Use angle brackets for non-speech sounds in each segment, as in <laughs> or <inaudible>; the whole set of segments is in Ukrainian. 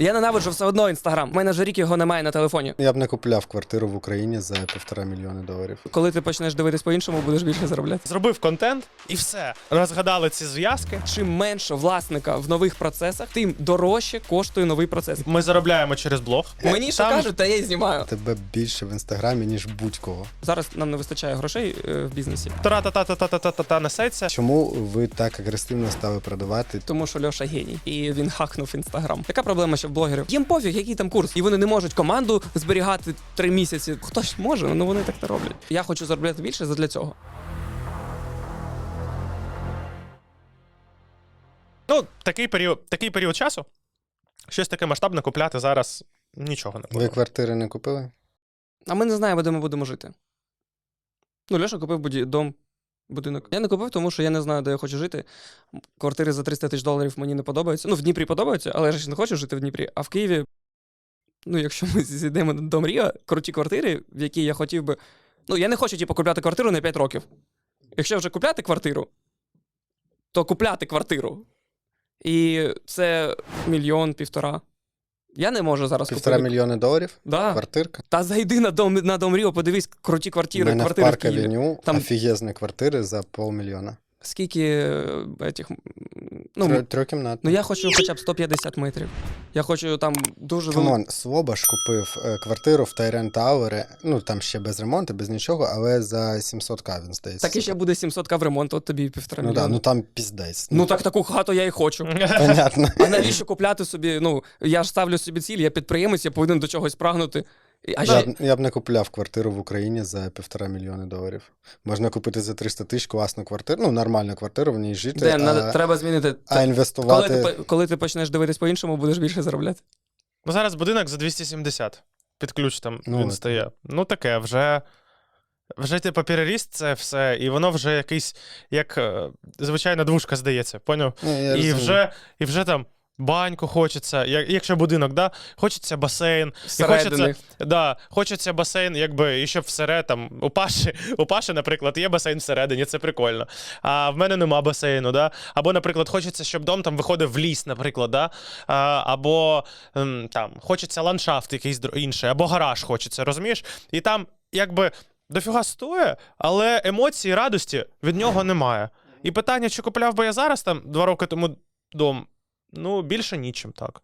Я ненавиджу все одно інстаграм. У мене вже рік його немає на телефоні. Я б не купляв квартиру в Україні за півтора мільйони доларів. Коли ти почнеш дивитись по-іншому, будеш більше заробляти. Зробив контент і все. Розгадали ці зв'язки. Чим менше власника в нових процесах, тим дорожче коштує новий процес. Ми заробляємо через блог. Мені що Там- кажуть, та я й знімаю. Тебе більше в інстаграмі, ніж будь-кого. Зараз нам не вистачає грошей е, в бізнесі, Та-та-та-та-та-та-та несеться. Чому ви так агресивно стали продавати? тому що Льоша геній, і він хакнув інстаграм. Яка проблема ще в блогерів? Їм пофіг, який там курс, і вони не можуть команду зберігати три місяці. Хтось може, але вони так не роблять. Я хочу заробляти більше задля цього. Ну, такий період, такий період часу. Щось таке масштабне купляти зараз нічого не було. Ви квартири не купили? А ми не знаємо, де ми будемо жити. Ну, Льоша купив буді... дом, будинок. Я не купив, тому що я не знаю, де я хочу жити. Квартири за 300 тисяч доларів мені не подобаються. Ну, в Дніпрі подобаються, але я ж не хочу жити в Дніпрі. А в Києві, ну, якщо ми зійдемо до мрія, круті квартири, в які я хотів би. Ну, я не хочу, типу, купляти квартиру на 5 років. Якщо вже купляти квартиру, то купляти квартиру. І це мільйон, півтора. Я не можу зараз Півтора купити. мільйони доларів? Да. Квартирка? Та зайди на дом на дом Ріо, подивись круті У квартири, мене в квартири в парк. Авеню Там- офігезні квартири за полмільйона. Скільки е, етих, ну, Трьохкімнатна. ну я хочу хоча б 150 метрів. Я хочу там дуже велику. Камон, Слобаш купив е, квартиру в Тайрен Тауері, ну там ще без ремонту, без нічого, але за 700к він здається. Так і ще буде 700к в ремонт, от тобі півтора Ну мільйона. так, ну там піздець. Ну так таку хату я і хочу. <laughs> понятно. А навіщо купляти собі? Ну я ж ставлю собі ціль, я підприємець, я повинен до чогось прагнути. А Я, ще б- я б не купляв квартиру в Україні за півтора мільйони доларів. Можна купити за 300 тисяч класну квартиру, ну нормальну квартиру, в ній жити, де а, надо- треба змінити. а Коли інвестувати. ти, коли ти почнеш дивитись по-іншому, будеш більше заробляти. Ну, зараз будинок за 270. Під ключ там Ну, він от. стає. Ну, таке, вже. Вже типу переріс це все, і воно вже якийсь, як е, звичайна двушка, здається, поняв? Ну, я і, розумію. вже, і вже там баньку хочеться, як, якщо будинок, да, хочеться басейн, і Всередини. хочеться, да, хочеться басейн, якби і щоб всередині, там, у Паші, у Паші, наприклад, є басейн всередині, це прикольно. А в мене нема басейну, да? Або, наприклад, хочеться, щоб дом там виходив в ліс, наприклад, да? а, або там хочеться ландшафт якийсь інший, або гараж хочеться, розумієш? І там, якби. Дофіга стоїть, але емоції, радості від нього немає. І питання, чи купляв би я зараз там два роки тому дом, ну, більше нічим так.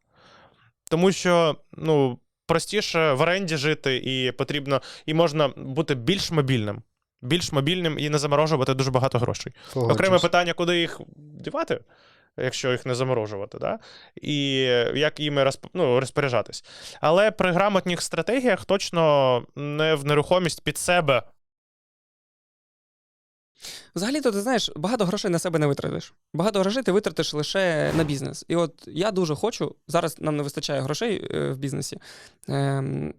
Тому що, ну, простіше в оренді жити, і потрібно, і можна бути більш мобільним. Більш мобільним і не заморожувати дуже багато грошей. Погоджуюсь. Окреме питання, куди їх дівати, якщо їх не заморожувати, да? і як іми розп... ну, розпоряджатись. Але при грамотних стратегіях точно не в нерухомість під себе. Взагалі-то ти знаєш, багато грошей на себе не витратиш. Багато грошей ти витратиш лише на бізнес. І от я дуже хочу, зараз нам не вистачає грошей е, в бізнесі. Ем,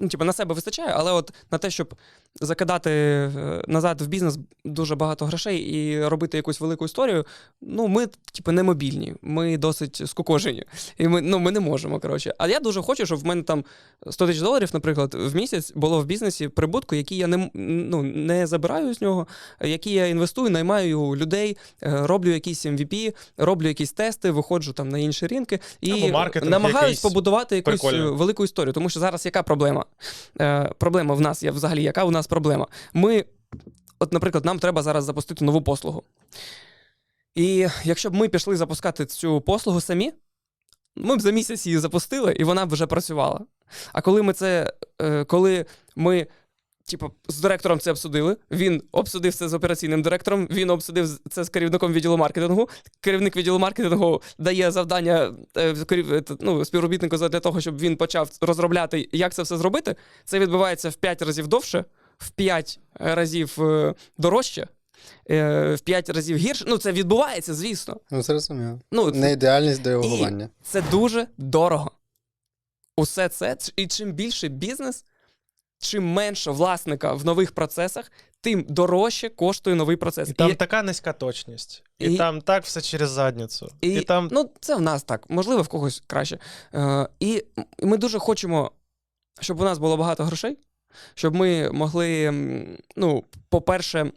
ну, типу, на себе вистачає, але от на те, щоб закидати е, назад в бізнес дуже багато грошей і робити якусь велику історію, ну, ми, типу, не мобільні, ми досить скукожені. І ми, ну, ми не можемо, коротше. А я дуже хочу, щоб в мене там 100 тисяч доларів, наприклад, в місяць було в бізнесі прибутку, який я не, ну, не забираю з нього, які я інвестую, наймаю людей, е, роблю якісь MVP, роблю якісь тести, виходжу там на інші ринки і намагаюсь побудувати якусь прикольний. е, велику історію. Тому що зараз яка проблема? Е, проблема в нас, є взагалі, яка у нас проблема? Ми, от, наприклад, нам треба зараз запустити нову послугу. І якщо б ми пішли запускати цю послугу самі, ми б за місяць її запустили, і вона б вже працювала. А коли ми це, е, коли ми типу, з директором це обсудили. Він обсудив це з операційним директором, він обсудив це з керівником відділу маркетингу. Керівник відділу маркетингу дає завдання е, е, ну, співробітнику для того, щоб він почав розробляти, як це все зробити. Це відбувається в 5 разів довше, в 5 разів е, дорожче. е, В 5 разів гірше. Ну, це відбувається, звісно. Ну, зрозуміло. Ну, це, Не ідеальність реагування. це дуже дорого. Усе це, і чим більше бізнес, чим менше власника в нових процесах, тим дорожче коштує новий процес. І там така низька точність. І, і- там так все через задницю. І, і, там Ну, це в нас так, можливо, в когось краще. Е, і ми дуже хочемо, щоб у нас було багато грошей, щоб ми могли, ну, по-перше,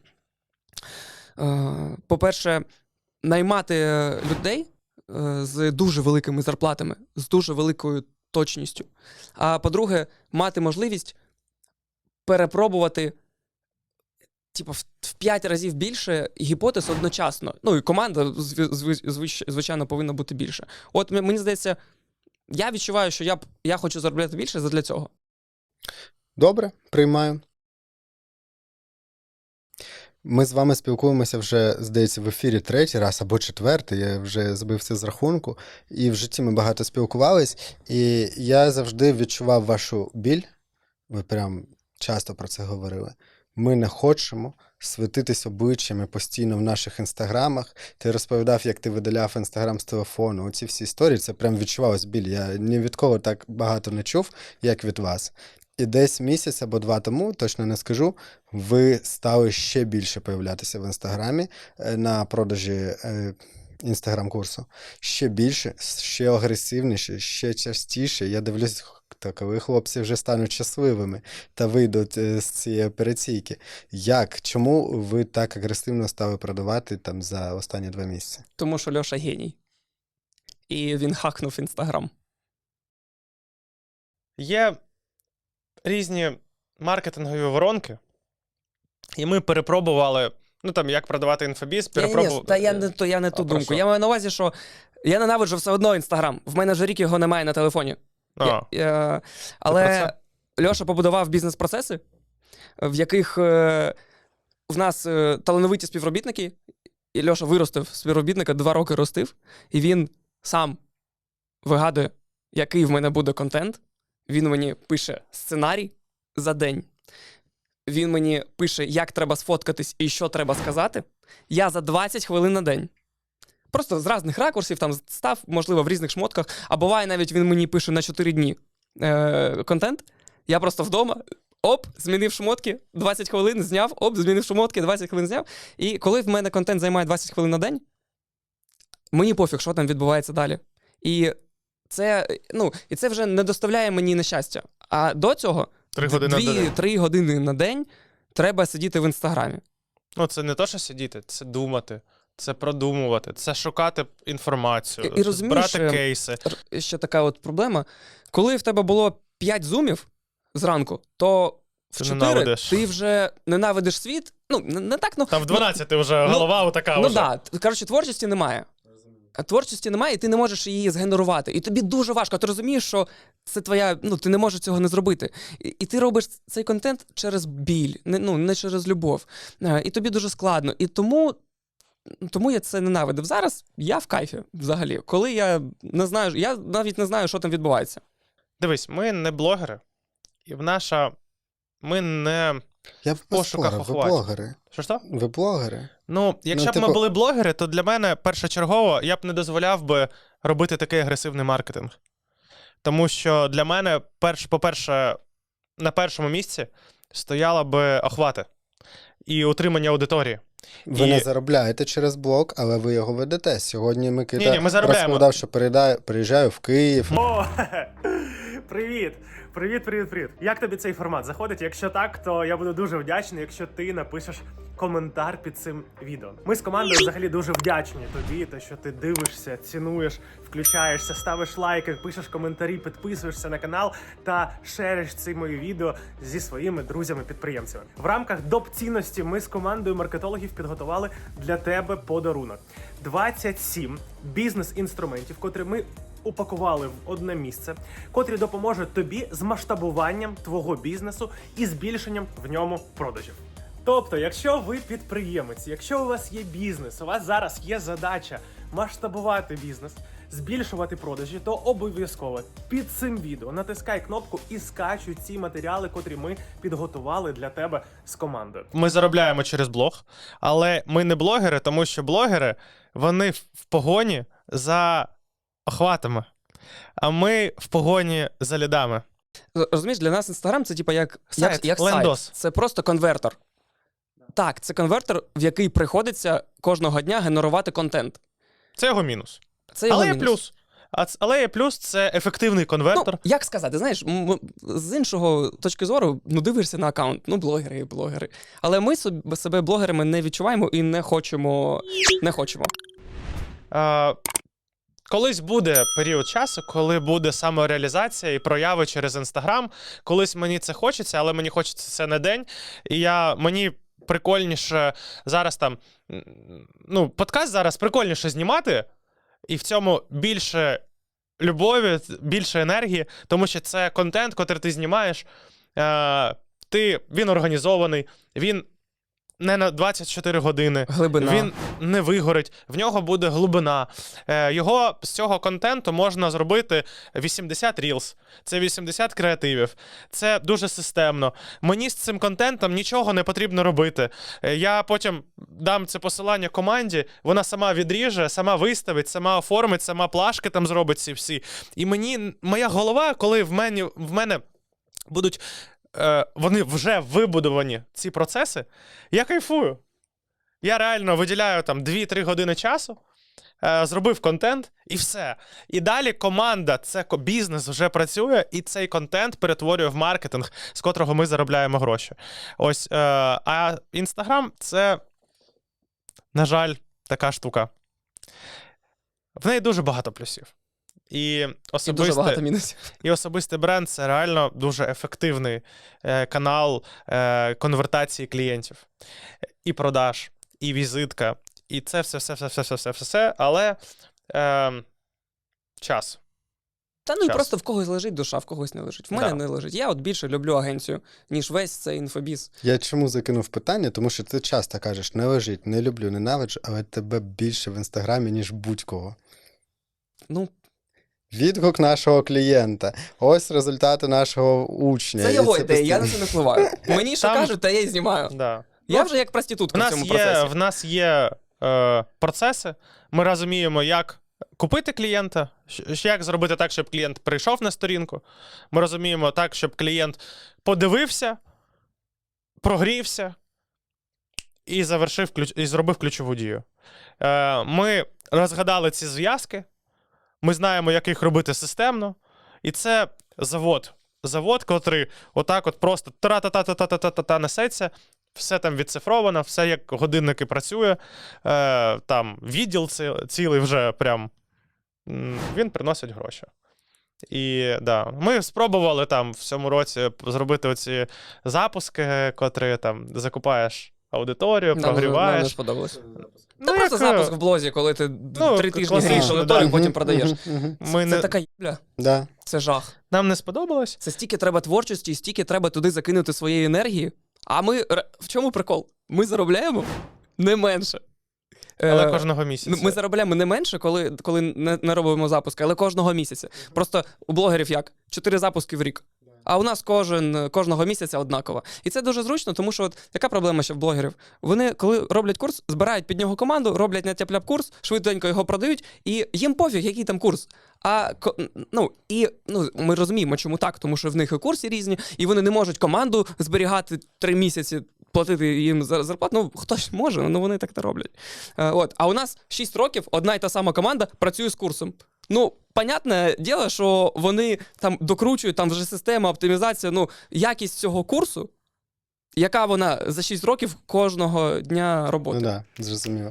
е, по-перше, наймати людей е, з дуже великими зарплатами, з дуже великою точністю. А по-друге, мати можливість перепробувати. Типу, в- 5 разів більше гіпотез одночасно. Ну і команда, зв- зв- звич- звичайно, повинна бути більше. От мені здається, я відчуваю, що я я хочу заробляти більше задля цього. Добре, приймаю. Ми з вами спілкуємося вже, здається, в ефірі третій раз або четвертий. Я вже збився з рахунку. І в житті ми багато спілкувались, і я завжди відчував вашу біль. Ви прям часто про це говорили. Ми не хочемо світитись обличчями постійно в наших інстаграмах. Ти розповідав, як ти видаляв інстаграм з телефону. Оці всі історії, це прям відчувалось біль. Я ні від кого так багато не чув, як від вас. І десь місяць або два тому, точно не скажу, ви стали ще більше появлятися в інстаграмі е, на продажі е, інстаграм-курсу. Ще більше, ще агресивніше, ще частіше. Я дивлюсь, та коли хлопці вже стануть щасливими та вийдуть е, з цієї операційки. Як? Чому ви так агресивно стали продавати там за останні два місяці? Тому що Льоша геній. І він хакнув інстаграм. Є різні маркетингові воронки, і ми перепробували, ну там як продавати інфобіз, перепробували. Та я не то я не ту А думку. Я маю на увазі, що я ненавиджу все одно інстаграм. В мене вже рік його немає на телефоні. А, Я, я, але Льоша побудував бізнес-процеси, в яких е, в нас е, талановиті співробітники, і Льоша виростив співробітника, два роки ростив, і він сам вигадує, який в мене буде контент. Він мені пише сценарій за день. Він мені пише, як треба сфоткатись і що треба сказати. Я за 20 хвилин на день. Просто з різних ракурсів, там став, можливо, в різних шмотках. А буває навіть він мені пише на 4 дні е, контент. Я просто вдома. Оп, змінив шмотки, 20 хвилин зняв, оп, змінив шмотки, 20 хвилин зняв. І коли в мене контент займає 20 хвилин на день, мені пофіг, що там відбувається далі. І це, ну, і це вже не доставляє мені нещастя. А до цього Три години на день. 2-3 години на день треба сидіти в інстаграмі. Ну, це не то, що сидіти, це думати, це продумувати, це шукати інформацію, І- і розумієш, брати е, кейси. Ще така от проблема. Коли в тебе було 5 зумів зранку, то в Ти 4 ненавидиш. ти вже ненавидиш світ. Ну, не, не так, ну. Там в 12 ти вже ну, голова отака Ну вже. так, да. коротше, творчості немає. А Творчості немає, і ти не можеш її згенерувати. І тобі дуже важко. Ти розумієш, що це твоя. Ну, ти не можеш цього не зробити. І, і ти робиш цей контент через біль, не, ну, не через любов. Е, І тобі дуже складно. І тому. Тому я це ненавидив. Зараз я в кайфі взагалі. Коли я не знаю, я навіть не знаю, що там відбувається. Дивись, ми не блогери, і в наша. Ми не. Я б пошуках поспорив, ви блогери. Що ж то? Ви блогери. Ну, якщо б ми типу- були блогери, то для мене першочергово я б не дозволяв би робити такий агресивний маркетинг. Тому що для мене, перш, по-перше, на першому місці стояла би охвати і утримання аудиторії. Ви І- не заробляєте через блог, але ви його ведете. Сьогодні Микита Ні-ні, ми заробляємо. розповідав, що передає, приїжджаю в Київ. О, <laughs> привіт! Привіт, привіт, привіт. Як тобі цей формат заходить? Якщо так, то я буду дуже вдячний, якщо ти напишеш коментар під цим відео. Ми з командою взагалі дуже вдячні тобі, те, що ти дивишся, цінуєш, включаєшся, ставиш лайки, пишеш коментарі, підписуєшся на канал та шериш ці мої відео зі своїми друзями-підприємцями. В рамках доп цінності ми з командою маркетологів підготували для тебе подарунок. 27 бізнес-інструментів, котрі ми упакували в одне місце, котрі допоможуть тобі з масштабуванням твого бізнесу і збільшенням в ньому продажів. Тобто, якщо ви підприємець, якщо у вас є бізнес, у вас зараз є задача масштабувати бізнес, збільшувати продажі, то обов'язково під цим відео натискай кнопку і скачуй ці матеріали, котрі ми підготували для тебе з командою. Ми заробляємо через блог, але ми не блогери, тому що блогери вони в погоні за охватами, а ми в погоні за лідами. Розумієш, для нас інстаграм це типа як, Сайт, як, як лендос. сайт. Це просто конвертер. Так, це конвертер, в який приходиться кожного дня генерувати контент. Це його мінус. Це його але є мінус. плюс. А ц- але є плюс це ефективний конвертер. Ну, як сказати, знаєш, м- м- з іншого точки зору, ну дивишся на аккаунт, ну блогери і блогери. Але ми собі, себе блогерами не відчуваємо і не хочемо. Не хочемо. А, Колись буде період часу, коли буде самореалізація і прояви через інстаграм. Колись мені це хочеться, але мені хочеться це не день. І я мені прикольніше зараз там. Ну, подкаст зараз прикольніше знімати, і в цьому більше любові, більше енергії, тому що це контент, котрий ти знімаєш. Е, ти, він організований, він не на 24 години. Глибина. Він не вигорить, в нього буде глибина. Е, його з цього контенту можна зробити 80 рілс, це 80 креативів. Це дуже системно. Мені з цим контентом нічого не потрібно робити. Е, я потім дам це посилання команді, вона сама відріже, сама виставить, сама оформить, сама плашки там зробить ці всі. І мені моя голова, коли в мене, в мене будуть. Е, вони вже вибудовані, ці процеси, я кайфую. Я реально виділяю там 2-3 години часу, е, зробив контент і все. І далі команда, це бізнес вже працює, і цей контент перетворює в маркетинг, з котрого ми заробляємо гроші. Ось, е, а Інстаграм це, на жаль, така штука. В неї дуже багато плюсів. І І дуже багато мінусів. і особистий бренд це реально дуже ефективний е, канал е, конвертації клієнтів, і продаж, і візитка, і це все, все, все, все, все, все, все, все але е, час. Та ну і просто в когось лежить душа, в когось не лежить. В мене Да. не лежить. Я от більше люблю агенцію, ніж весь цей інфобіз. Я чому закинув питання? Тому що ти часто кажеш, не лежить, не люблю, ненавиджу, але тебе більше в інстаграмі, ніж будь-кого. Ну, Відгук нашого клієнта. Ось результати нашого учня. це І його ідея, я на це не впливаю. <laughs> Мені що Там- кажуть, та я й знімаю. Да. Я Ну, вже як проститутка в нас цьому є, процесі. в нас є е, процеси, ми розуміємо, як купити клієнта, щ- як зробити так, щоб клієнт прийшов на сторінку. Ми розуміємо так, щоб клієнт подивився, прогрівся і завершив ключ, і зробив ключову дію. Е, ми розгадали ці зв'язки, ми знаємо, як їх робити системно, і це завод. Завод, котрий отак от просто тра-та-та-та-та-та-та несеться, все там відцифровано, все як годинники працює. Е, там відділ цілий вже прям він приносить гроші. І да, ми спробували там в цьому році зробити оці запуски, котрі там закупаєш аудиторію, Нам, нам не прогріваєш. сподобалось. Ну, Та просто як, е, запуск в блозі, коли ти ну, три тижні класично, грієш да. аудиторію, потім продаєш. Ми Це не, така їбля. Да. Це жах. нам не сподобалось. Це стільки треба творчості, стільки треба туди закинути своєї енергії. А ми ре- в чому прикол? Ми заробляємо не менше. Але Е, кожного місяця. Ми заробляємо не менше, коли, коли не, не робимо запуски, але кожного місяця. Просто у блогерів як? Чотири запуски в рік. А у нас кожен кожного місяця однаково. І це дуже зручно, тому що от яка проблема ще в блогерів? Вони, коли роблять курс, збирають під нього команду, роблять на тяп курс, швиденько його продають, і їм пофіг, який там курс. А ну і ну ми розуміємо, чому так, тому що в них і курси різні, і вони не можуть команду зберігати три місяці. Платити їм за- зарплату, ну хтось може, ну вони так не роблять. Е, от. А у нас 6 років одна й та сама команда працює з курсом. Ну, понятне діло, що вони там докручують, там вже система, оптимізація, ну, якість цього курсу, яка вона за 6 років кожного дня роботи. Ну да, зрозуміло.